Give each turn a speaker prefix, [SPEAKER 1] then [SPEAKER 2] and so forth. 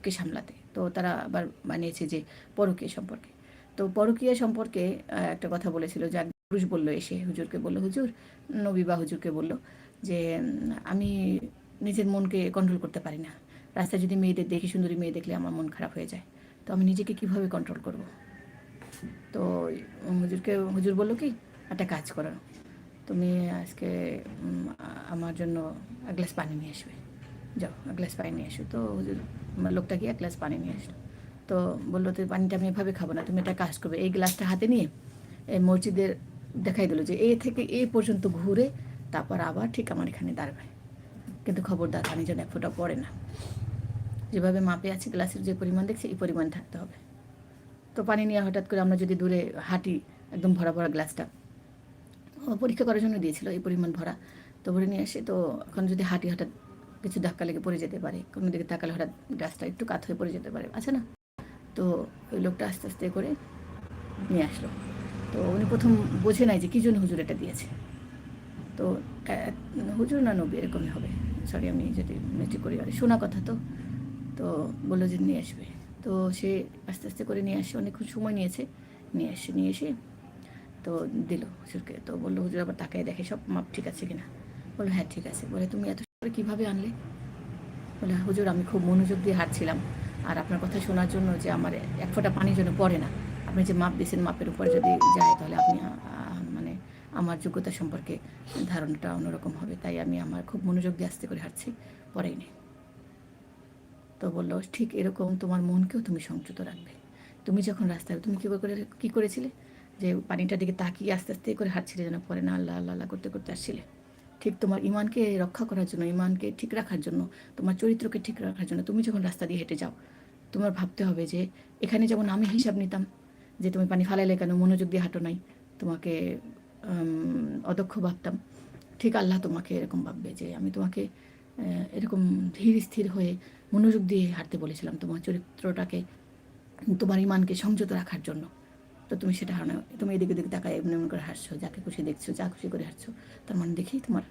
[SPEAKER 1] লোককে সামলাতে। তো তারা আবার বানিয়েছে যে পরকীয় সম্পর্কে। তো পরকীয়া সম্পর্কে একটা কথা বলেছিল যে পুরুষ বলল এসে, হুজুরকে বলল, হুজুর, নবী বা হুজুরকে বলল যে, আমি নিজের মনকে কন্ট্রোল করতে পারি না। রাস্তায় যদি মেয়েদের দেখি, সুন্দরী মেয়ে দেখলে আমার মন খারাপ হয়ে যায়। তো আমি নিজেকে কীভাবে কন্ট্রোল করব? তো হুজুরকে, হুজুর বলল কি, একটা কাজ করো। তুমি আজকে আমার জন্য এক গ্লাস পানি নিয়ে আসবে। যাও, এক গ্লাস পানি নিয়ে এসো। তো আমার লোকটা গিয়ে এক গ্লাস পানি নিয়ে আসলো। তো বলল তো পানিটা আমি এভাবে খাব না, তুমি একটা কাজ করবে। এই গ্লাসটা হাতে নিয়ে এই মসজিদের দেখাই দিল যে, এ থেকে এ পর্যন্ত ঘুরে, তারপর আবার ঠিক আমার এখানে দাঁড়াবে। কিন্তু খবরদার পানি যেন এক ফোঁটা পড়ে না। যেভাবে মাপে আছে গ্লাসের যে পরিমাণ দেখছি, এই পরিমাণ থাকতে হবে। তো পানি নিয়ে হঠাৎ করে আমরা যদি দূরে হাঁটি, একদম ভরা ভরা গ্লাসটা পরীক্ষা করার জন্য দিয়েছিল, এই পরিমাণ ভরা। তো ভরে নিয়ে আসে, তো এখন যদি হাঁটি হঠাৎ কিছু ধাক্কা লেগে পড়ে যেতে পারে কোনো দিকে তাকালে হঠাৎ গ্লাসটা একটু কাত হয়ে পড়ে যেতে পারে, আছে না? তো ওই লোকটা আস্তে আস্তে করে নিয়ে আসলো। তো উনি প্রথম বোঝে নাই যে কী জন্য হুজুর এটা দিয়েছে। তো হুজুর না নবী এরকমই হবে। সরি আমি যদি মিস্টেক করি, আর শোনা কথা তো। তো বলল যে নিয়ে আসবে। তো সে আস্তে আস্তে করে নিয়ে আসে, অনেকক্ষণ সময় নিয়েছে। নিয়ে আসে, নিয়ে এসে তো দিল হুজুরকে। তো বলল, হুজুর, আবার তাকায় দেখে সব মাপ ঠিক আছে কিনা? বলল হ্যাঁ ঠিক আছে। বলে, তুমি এত করে কীভাবে আনলে? বলে, হুজুর, আমি খুব মনোযোগ দিয়ে হাঁটছিলাম। আর আপনার কথা শোনার জন্য যে আমার এক ফোঁটা পানি যেন পড়ে না, আপনি যে মাপ দিয়েছেন, মাপের উপর যদি যায়, তাহলে আপনি মানে আমার যোগ্যতা সম্পর্কে ধারণাটা অন্যরকম হবে। তাই আমি আমার খুব মনোযোগ দিয়ে আস্তে করে হাঁটছি, পরেই নেই। তো বলল, ঠিক এরকম তোমার মনকেও তুমি সংযত রাখবে। তুমি যখন রাস্তায়, তুমি কী করে, কী করেছিলে? যে পানিটার দিকে তাকিয়ে আস্তে আস্তে করে হাঁটছিলে যেন পরে না আল্লাহ আল্লাহ করতে করতে আসছিলে? ঠিক তোমার ইমানকে রক্ষা করার জন্য, ইমানকে ঠিক রাখার জন্য, তোমার চরিত্রকে ঠিক রাখার জন্য তুমি যখন রাস্তা দিয়ে হেঁটে যাও, তোমার ভাবতে হবে যে এখানে যেমন আমি হিসাব নিতাম যে তুমি পানি ফালাইলে কেন, মনোযোগ দিয়ে হাঁটো নাই, তোমাকে অদক্ষ ভাবতাম। ঠিক আল্লাহ তোমাকে এরকম ভাববে যে আমি তোমাকে এরকম ধীর স্থির হয়ে মনোযোগ দিয়ে হাঁটতে বলেছিলাম তোমার চরিত্রটাকে, তোমার ইমানকে সংযত রাখার জন্য। তো তুমি সেটা হারানো, তুমি এদিকে দিকে তাকায় এমন এমন করে হাসছো, যাকে খুশি দেখছ, যা খুশি করে হাসছো, তার মানে দেখেই তোমার